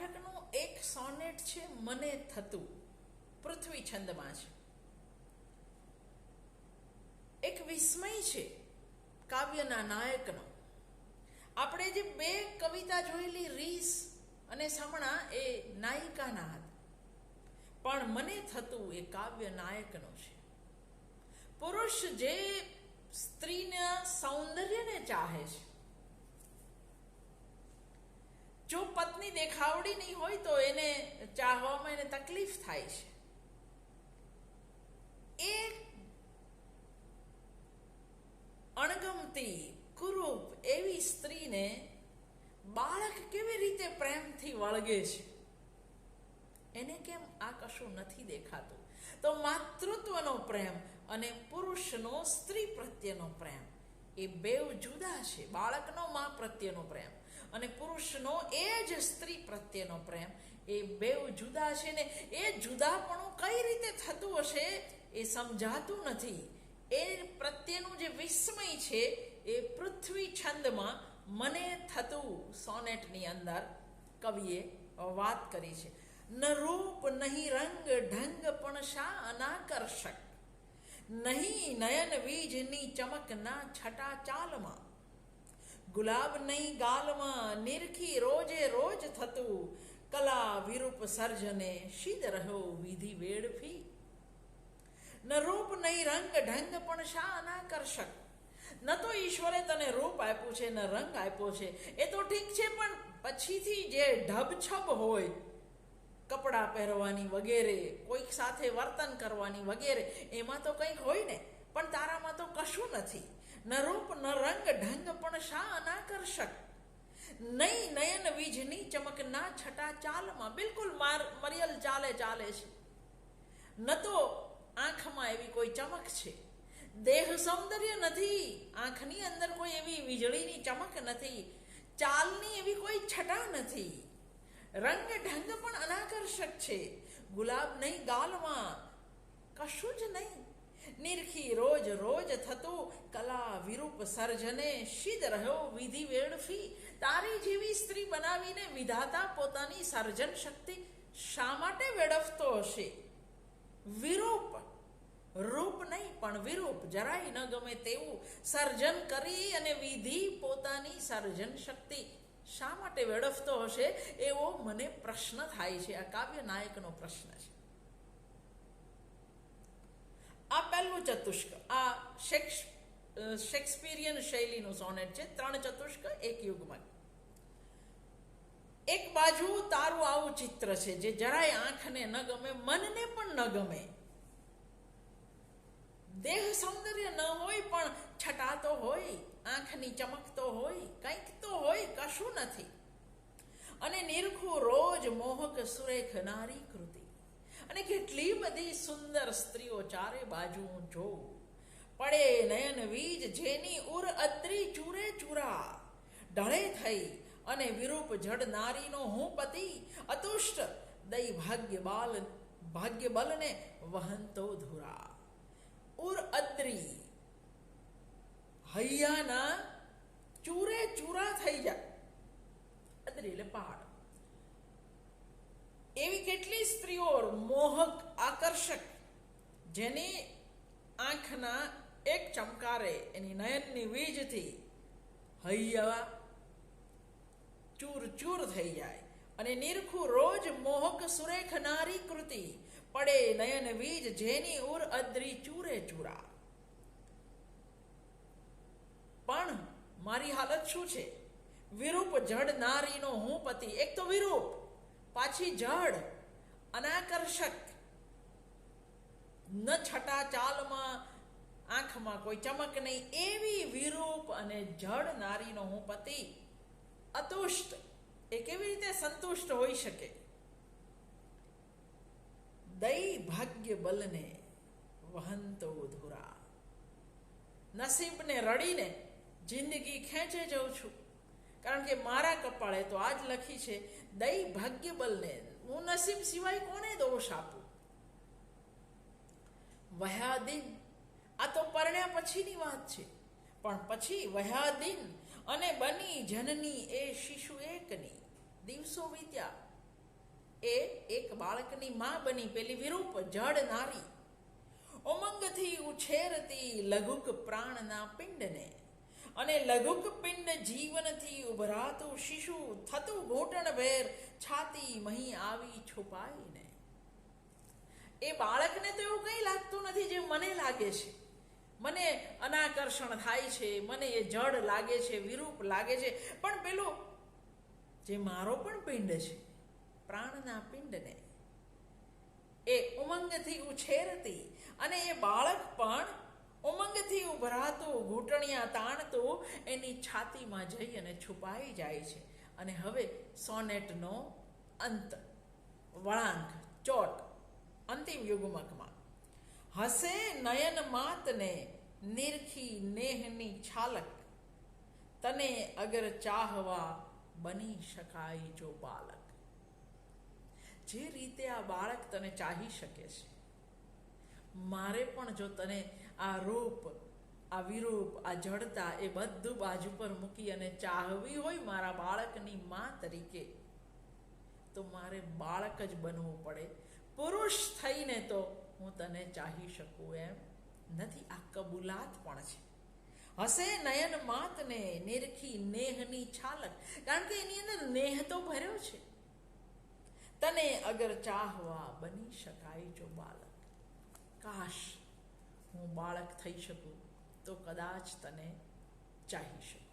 પાઠકનું એક સોનેટ છે, મને થતું પૃથ્વી છંદમાં છે. એક વિસ્મય છે, કાવ્યના નાયકનો. આપણે જે બે કવિતા જોયેલી, રીસ અને સમણા, એ નાયિકાના હતા. પણ મને થતું એ કાવ્ય નાયકનો છે. પુરુષ જે સ્ત્રીના સૌંદર્યને ચાહે છે જો પત્ની દેખાવડી નહીં હોય તો એને ચાહવામાં એને તકલીફ થાય છે. એ અણગમતી, કુરૂપ એવી સ્ત્રીને બાળક કેવી રીતે પ્રેમથી વળગે છે? એને કેમ આ કશું નથી દેખાતું? તો માતૃત્વનો પ્રેમ અને પુરુષનો સ્ત્રી પ્રત્યેનો પ્રેમ, એ બેવ જુદા છે. બાળકનો મા પ્રત્યેનો પ્રેમ. અને પુરુષનો એ જ સ્ત્રી પ્રત્યેનો પ્રેમ. એ બેવ જુદા છે ને એ જુદાપણું કઈ રીતે થતું હશે એ સમજાતું નથી. એ પ્રત્યેનું જે વિસ્મય છે એ પૃથ્વી છંદમાં મને થતું સોનેટની અંદર કવિએ વાત કરી છે. ન રૂપ નહીં રંગ ઢંગ પણ શા અનાકર્ષક? નહીં નયન વીજની ચમક ના છટા ચાલમાં ગુલાબ નહીં ગાલમાં નિરખી રોજે રોજ થતું. કલા વિરૂપ સર્જને શીદ રહ્યો વિધિ વેડફી. ન રૂપ નહીં રંગ ઢંગ પણ શા અનાકર્ષક? ન તો ઈશ્વરે તને રૂપ આપ્યું છે, ન રંગ આપ્યો છે. એ તો ઠીક છે, પણ પછીથી જે ઢબછબ હોય, કપડાં પહેરવાની વગેરે, કોઈક સાથે વર્તન કરવાની વગેરે, એમાં તો કંઈક હોય ને. પણ તારામાં તો કશું નથી. ન રૂપ ન રંગ ઢંગ પણ શા અનાકર્ષક? નહીં નયન વીજની ચમક ના છટા ચાલમાં બિલકુલ માર મરિયલ ચાલે ચાલે છે. ન તો આંખમાં એવી કોઈ ચમક છે. દેહ સૌંદર્ય નથી. આંખની અંદર કોઈ એવી વીજળીની ચમક નથી. ચાલની એવી કોઈ છટા નથી. રંગ ઢંગ પણ અનાકર્ષક છે. ગુલાબ નહીં ગાલમાં, કશું જ નહીં. નિરખી રોજ રોજ થતું કલા વિરૂપ સર્જને શીદ રહ્યો વિધિ વેડફી તારી જેવી સ્ત્રી બનાવીને વિધાતા પોતાની સર્જન શક્તિ શા માટે વેડફતો હશે? વિરૂપ. રૂપ નહીં, પણ વિરૂપ. જરાય ન ગમે તેવું સર્જન કરી અને વિધિ પોતાની સર્જન શક્તિ શા માટે વેડફતો હશે? એવો મને પ્રશ્ન થાય છે. આ કાવ્ય નાયકનો પ્રશ્ન છે. ચતુષ્ક. આ શેક્સ શૈલીનું સોનેટ છે. ત્રણ ચતુષ્ક એક યુગમાં. એક બાજુ તારું આવું ચિત્ર છે, જે જરાય આંખને ન ગમે, મનને પણ ન ગમે. દેહ સૌંદર્ય ન હોય પણ છટાતો હોય, આંખની ચમકતો હોય, કંઈક તો હોય, કશું નથી. અને નિરખું રોજ મોહક સુરેખ નારી કૃતિ. અને કેટલી બધી સુંદર સ્ત્રીઓ ચારે બાજુ જોઉં. પડે નયન વીજ જેની ઉર અત્રી ચૂરે ચૂરા. ઢળે થઈ અને વિરૂપ જડ નારીનો હું પતિ. અતુષ્ટ દઈ ભાગ્ય બાલ, ભાગ્ય બલને વહંતો ધુરા. ઉર અત્રી હૈયાના ચૂરે ચૂરા થઈ જાય. અત્રી એટલે પહાડ કેટલી સ્ત્રીઓ મોહક, આકર્ષક, જેની આંખના એક ચમકારે એની નયનની વીજથી હૈયા ચૂર ચૂર થઈ જાય અને નિરખું રોજ મોહક સુરેખ નારી કૃતિ પડે નયન વીજ જેની ઉર અદ્રી ચૂરે ચૂરા. પણ મારી હાલત શું છે? વિરૂપ જડ નારીનો હું પતિ. એક તો વિરૂપ, પાછી જડ અનાકર્ષક. ન છટા ચાલમાં, આંખમાં કોઈ ચમક નહીં. એવી વિરૂપ અને જડ નારીનો હું પતિ. અતુષ્ટ. એ કેવી રીતે સંતુષ્ટ હોઈ શકે? દઈ ભાગ્ય બલને વહંતો ધુરા નસીબને રડીને જિંદગી ખેંચે જઉં છું. કારણ કે મારા કપાળે તો આજ લખી છે, દઈ ભાગ્ય બલને હું નસીબ સિવાય કોને દોષ આપું? વહ્યા આ તો પરણ્યા પછીની વાત છે. પણ પછી વહ્યા અને બની જનની એ શિશુ એકની. દિવસો વીત્યા. એ એક બાળકની માં બની, પેલી વિરૂપ જડ નારી. ઉમંગથી ઉછેરતી લઘુક પ્રાણના પિંડને અને લઘુક પિંડ જીવનથી ઉભરાતું શિશુ થતું ઘૂંટણ ભેર છાતી મહી આવી છુપાઈને એ બાળકને તો એવું કંઈ લાગતું નથી જે મને લાગે છે. મને અનાકર્ષણ થાય છે, મને એ જડ લાગે છે, વિરૂપ લાગે છે. પણ પેલું, જે મારો પણ પિંડ છે, પ્રાણના પિંડને, એ ઉમંગથી ઉછેરતી અને એ બાળક પણ ઉમંગથી ઉભરાતું, ઘૂંટણિયા તાણતું, એની છાતીમાં જઈ અને છુપાઈ જાય છે. અને હવે સોનેટનો અંત, વળાંક, ચોટ, અંતિમ યુગમકમાં. હસે નયન માતને, નિરખી નેહની છાલક. તને અગર ચાહવા બની શકાય જો બાલક. જે રીતે આ બાળક તને ચાહી શકે છે. મારે પણ જો તને આ રૂપ, આ વિરૂપ, આ જડતા એ બધું બાજુ પર મૂકી અને ચાહવી હોય મારા બાળકની મા તરીકે, તો મારે બાળક જ બનવું પડે. પુરુષ થઈને તો હું તને ચાહી શકું એમ નથી. આ કબૂલાત પણ છે. હસે નયન માતને નિરખી નેહની છાલક. કારણ કે એની અંદર નેહ તો ભર્યો છે. તને અગર ચાહવા બની શકાય જો બાળક. કાશ હું બાળક થઈ શકું તો કદાચ તને ચાહી શકું.